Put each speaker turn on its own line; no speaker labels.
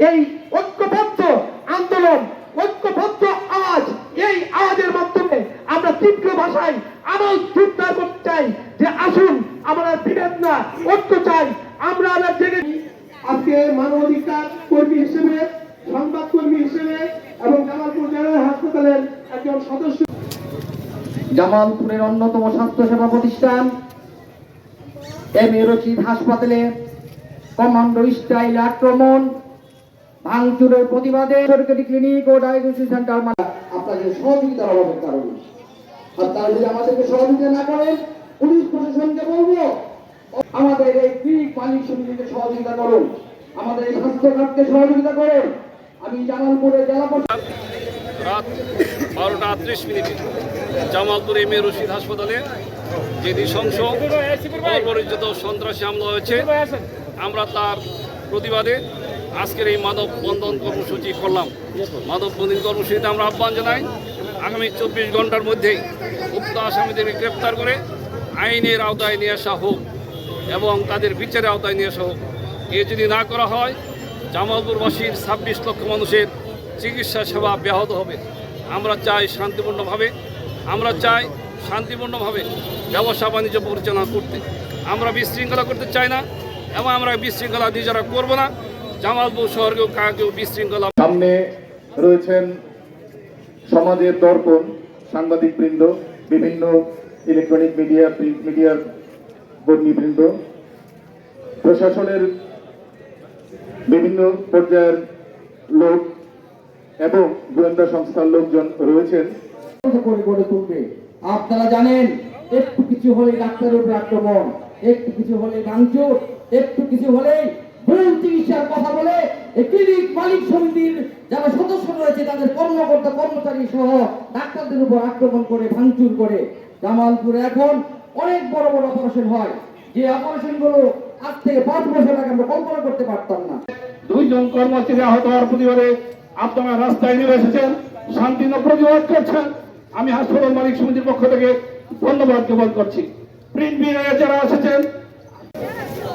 এই ঐক্যবদ্ধ আন্দোলন ঐক্যবদ্ধ আওয়াজ এই আওয়াজের মাধ্যমে আমরা তীব্র ভাষায় আরও জোরদার করতে চাই যে আসুন আমরা বিভেদ না ঐক্য চাই আমরা আবার জেগে আজকে মানবাধিকার কর্মী হিসেবে সংবাদ কর্মী হিসেবে এবং জামালপুর জেনারেল হাসপাতালের একজন সদস্য। জামালপুরের অন্যতম স্বাস্থ্য সেবা প্রতিষ্ঠান এম এ রশিদ হাসপাতালে কমান্ডো স্টাইল আক্রমণ ভাঙচুরের প্রতিবাদে সরকারি ক্লিনিক ও ডায়াগনোসিস সেন্টার মানে আপনাদের সহযোগিতার অভাবের কারণে। আর তারা যদি আমাদেরকে সহযোগিতা না করেন পুলিশ প্রশাসনকে বলব আমাদের এই ক্লিনিক মালিক সমিতিকে সহযোগিতা করুন। আমাদের এই স্বাস্থ্য খাতকে সহযোগিতা করুন। আমি জামালপুরের জেলা প্রশাসন
রাত বারোটা আটত্রিশ মিনিটে জামালপুর এম এ রশিদ হাসপাতালে যে নৃশংস অপরিচিত সন্ত্রাসী হামলা হয়েছে আমরা তার প্রতিবাদে আজকের এই মাদক বন্ধন কর্মসূচি করলাম। মাদক বন্ধন কর্মসূচিতে আমরা আহ্বান জানাই, আগামী চব্বিশ ঘণ্টার মধ্যেই উক্ত আসামিদেরকে গ্রেপ্তার করে আইনের আওতায় নিয়ে আসা হোক এবং তাদের বিচারের আওতায় নিয়ে আসা হোক। এ যদি না করা হয়, জামালপুরবাসীর ছাব্বিশ লক্ষ মানুষের চিকিৎসা সেবা ব্যাহত হবে। আমরা চাই শান্তিপূর্ণভাবে, আমরা চাই শান্তিপূর্ণভাবে ব্যবসা বাণিজ্য পরিচালনা করতে। আমরা বিশৃঙ্খলা করতে চাই না এবং আমরা বিশৃঙ্খলা নিজেরা করব না জামালপুর শহরকেও কাকেও বিশৃঙ্খলা
সামনে রয়েছেন সমাজের দর্পণ সাংবাদিক বৃন্দ বিভিন্ন ইলেকট্রনিক মিডিয়া প্রিন্ট মিডিয়ার কর্মীবৃন্দ প্রশাসনের বিভিন্ন পর্যায়ের লোক এবং গোয়েন্দা সংস্থার লোকজন রয়েছেন।
গড়ে তুলবে। আপনারা জানেন একটু কিছু হলে ডাক্তারের উপর আক্রমণ একটু কিছু হলে ভাঙচুর একটু কিছু হলেই ভুল চিকিৎসার কথা বলে ক্লিনিক মালিক সমিতির যারা সদস্য রয়েছে, তাদের কর্মকর্তা, কর্মচারী সহ ডাক্তারদের উপর আক্রমণ করে, ভাঙচুর করে জামালপুরে এখন অনেক বড় বড় অপারেশন হয়। যে অপারেশনগুলো আজ থেকে পাঁচ বছর আগে আমরা কল্পনা করতে পারতাম না।
দুইজন কর্মচারী আহত হওয়ার প্রতিবাদে আপনারা রাস্তায় নেমে এসেছেন শান্তিন প্রতিবাদ করছেন। আমি হাসপাতাল মালিক সমিতির পক্ষ থেকে ধন্যবাদ জ্ঞাপন করছি। প্রিন্ট মিডিয়া যারা এসেছেন